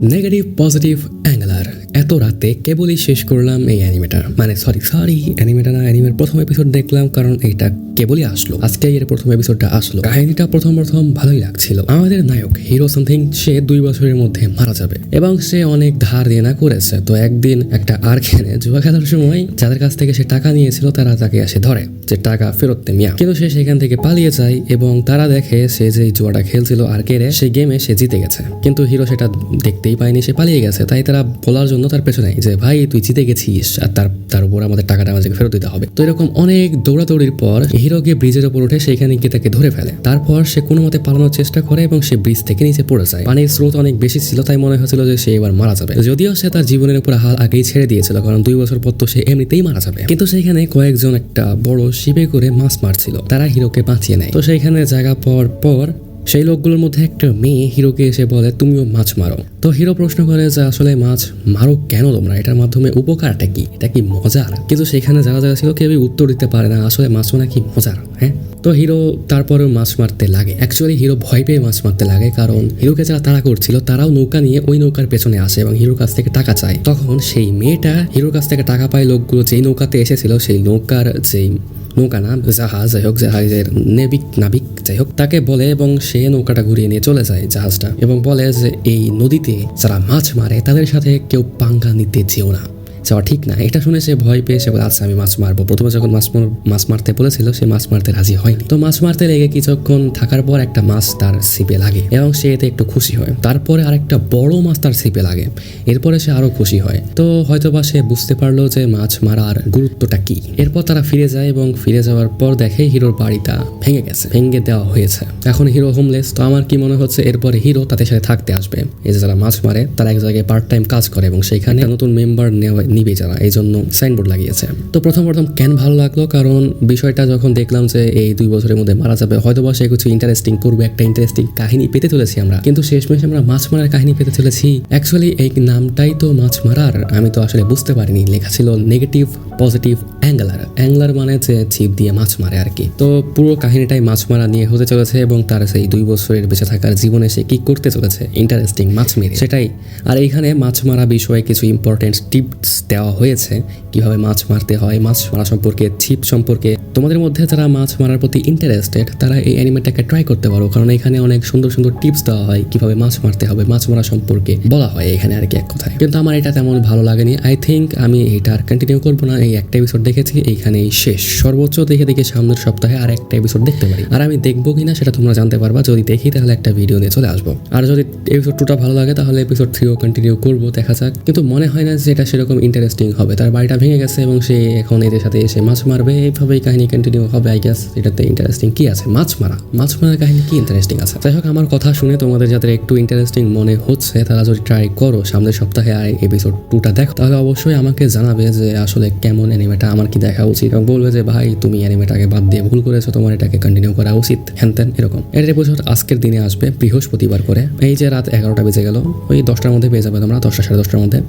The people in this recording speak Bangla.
নেগেটিভ পজিটিভ অ্যাঙ্গেলার এত রাতে কেবলই শেষ করলাম এই অ্যানিমেটা মানে সরি সরি অ্যানিমেটা না, অ্যানিমের প্রথম এপিসোড দেখলাম কারণ এইটা কেবলই আসলো। আজকে এর প্রথম এপিসোডটা আসলো। কাহিনীটা প্রথম প্রথম ভালোই লাগছিল। আমাদের নায়ক হিরো সামথিং, সে দুই বছরের মধ্যে মারা যাবে এবং সে অনেক ধার দেনা করেছে। তো একদিন একটা আর খেনে জুয়া খেলার সময় যাদের কাছ থেকে সে টাকা নিয়েছিল, তারা তাকে এসে ধরে যে টাকা ফেরত মিয়া। কিন্তু সে সেখান থেকে পালিয়ে যায় এবং তারা দেখে সে যে জুয়াটা খেলছিল আর কেড়ে সে গেমে সে জিতে গেছে। কিন্তু হিরো সেটা দেখতেই পায়নি, সে পালিয়ে গেছে। তাই তারা বলার জন্য তার পেছনে যে, ভাই, তুই জিতে গেছিস, আর তার তার উপর আমাদের টাকাটা আমাদেরকে ফেরত দিতে হবে। তো এরকম অনেক দৌড়াদৌড়ির পর হিরোকে ব্রিজের উপর উঠে সেখানে গিয়ে তাকে ধরে ফেলে। তারপর সে কোনো মতে পালানোর চেষ্টা করে এবং সে ব্রিজ থেকে নিচে পড়ে যায়। পানির স্রোত অনেক বেশি ছিল, তাই মনে হয়েছিল যে সে এবার মারা যাবে। যদিও সে তার জীবনের উপর হাল আগেই ছেড়ে দিয়েছিল, কারণ দুই বছর পর তো সে এমনিতেই মারা যাবে। কিন্তু সেখানে কয়েকজন একটা বড় শিবে করে মাছ মারছিল। তারা হিরোকে বাঁচিয়ে নেয়। তো সেইখানে জায়গা পর পর সেই লোকগুলোর মধ্যে একটা মেয়ে হিরোকে এসে বলে, তুমিও মাছ মারো। তো হিরো প্রশ্ন করে যে, আসলে মাছ মারো কেন তোমরা? এটার মাধ্যমে উপকারটা কি? এটা কি মজার? কিন্তু সেখানে যারা যারা ছিল কেউই উত্তর দিতে পারে না, আসলে মাছ মারা কি মজার? হ্যাঁ? তো হিরো তারপরেও মাছ মারতে লাগে। অ্যাকচুয়ালি হিরো ভয় পেয়ে মাছ মারতে লাগে, কারণ হিরোকে যারা তাড়া করছিল, তারাও নৌকা নিয়ে ওই নৌকার পেছনে আসে এবং হিরোর কাছ থেকে টাকা চায়। তখন সেই মেয়েটা হিরোর কাছ থেকে টাকা পায় লোকগুলো যেই নৌকাতে এসেছিল, সেই নৌকার যেই নৌকা না জাহাজ যাই হোক জাহাজের নেবিক নাবিক যাই হোক তাকে বলে এবং সে নৌকাটা ঘুরিয়ে নিয়ে চলে যায় জাহাজটা এবং বলে যে, এই নদীতে যারা মাছ মারে, তাদের সাথে কেউ পাঙ্গা নিতে যেও না। যাওয়া ঠিক না। এটা শুনে সে ভয় পেয়ে সে বলে আচ্ছা আমি মাছ মারবো। প্রথমে যখন মাছ মাছ মারতে বলেছিল, সে মাছ মারতে রাজি হয়নি। তো মাছ মারতে লেগে কিছুক্ষণ থাকার পর একটা মাছ তার সিপে লাগে এবং সে এতে একটু খুশি হয়। তারপরে আরেকটা বড় মাছ তার সিপে লাগে। এরপরে সে আরও খুশি হয়। তো হয়তোবা সে বুঝতে পারল যে মাছ মারার গুরুত্বটা কি। এরপর তারা ফিরে যায় এবং ফিরে যাওয়ার পর দেখে হিরোর বাড়িটা ভেঙে গেছে, ভেঙে দেওয়া হয়েছে। এখন হিরো হোমলেস তো আমার কি মনে হচ্ছে এরপরে হিরো তাদের সাথে থাকতে আসবে। এই যে যারা মাছ মারে, তারা এক জায়গায় পার্ট টাইম কাজ করে এবং সেখানে নতুন মেম্বার নিবে যারা, এই জন্য সাইনবোর্ড লাগিয়েছে। তো প্রথম প্রথম কেন ভালো লাগল? কারণ বিষয়টা যখন দেখলাম যে এই দুই বছরের মধ্যে মারা যাবে হয়তো বা সে কিছু ইন্টারেস্টিং করবে, একটা ইন্টারেস্টিং কাহিনী পেতে চলেছি আমরা। কিন্তু শেষমেশ আমরা মাছ মারার কাহিনী পেতে চলেছি। অ্যাকচুয়ালি এই নামটাই তো মাছ মারার, আমি তো আসলে বুঝতে পারিনি। লেখা ছিল নেগেটিভ পজিটিভ অ্যাঙ্গলার। অ্যাঙ্গলার মানে যে ছিপ দিয়ে মাছ মারে আর কি তো পুরো কাহিনীটাই মাছ মারা নিয়ে হতে চলেছে এবং তার সেই দুই বছরের বেঁচে থাকার জীবনে সে কি করতে চলেছে ইন্টারেস্টিং মাছ মেরে। সেটাই। আর এইখানে মাছ মারা বিষয়ে কিছু ইম্পর্টেন্ট টিপস দেওয়া হয়েছে। কীভাবে মাছ মারতে হয়, মাছ মারা সম্পর্কে, ছিপ সম্পর্কে তোমাদের মধ্যে যারা মাছ মারার প্রতি ইন্টারেস্টেড তারা এই অ্যানিমেটাকে ট্রাই করতে পারো। কারণ এখানে অনেক সুন্দর সুন্দর টিপস দেওয়া হয়, কীভাবে মাছ মারতে হবে, মাছ মারা সম্পর্কে বলা হয় এখানে আর কি এক কথায়। কিন্তু আমার এটা তেমন ভালো লাগেনি। আই থিঙ্ক আমি এটা আর কন্টিনিউ করব না। এই একটা এপিসোড দেখেছি, এইখানেই শেষ। সর্বোচ্চ দেখে দেখে সামনের সপ্তাহে আর একটা এপিসোড দেখতে পারি। আর আমি দেখব কিনা সেটা তোমরা জানতে পারবা। যদি দেখি তাহলে একটা ভিডিও নিয়ে চলে আসব। আর যদি এপিসোড টুটা ভালো লাগে, তাহলে এপিসোড থ্রিও কন্টিনিউ করব, দেখা যাক। কিন্তু মনে হয় না যে এটা সেরকম ইন্টারেস্টিং হবে। তার বাড়িটা ভেঙে গেছে এবং সে এখন এদের সাথে এসে মাছ মারবে। এইভাবেই কাহিনী কন্টিনিউ হবে আই গেস এটাতে ইন্টারেস্টিং কি আছে? মাছ মারা। মাছ মারার কাহিনী কি ইন্টারেস্টিং আছে? যাই হোক, আমার কথা শুনে তোমাদের যাদের একটু ইন্টারেস্টিং মনে হচ্ছে তারা যদি ট্রাই করো, সামনের সপ্তাহে আর এপিসোড টুটা দেখো। তাহলে অবশ্যই আমাকে জানাবে যে আসলে কেমন অ্যানিমেটা আমার কি দেখা উচিত? এবং বলবে যে, ভাই, তুমি অ্যানিমেটাকে বাদ দিয়ে ভুল করেছ, তোমার এটাকে কন্টিনিউ করা উচিত। হ্যান ত্যান এরকম। এর এপিসোড আজকের দিনে আসবে, বৃহস্পতিবার করে। এই যে রাত এগারোটা বেজে গেল, ওই দশটার মধ্যে পেয়ে যাবে তোমরা, দশটা সাড়ে দশটার মধ্যে।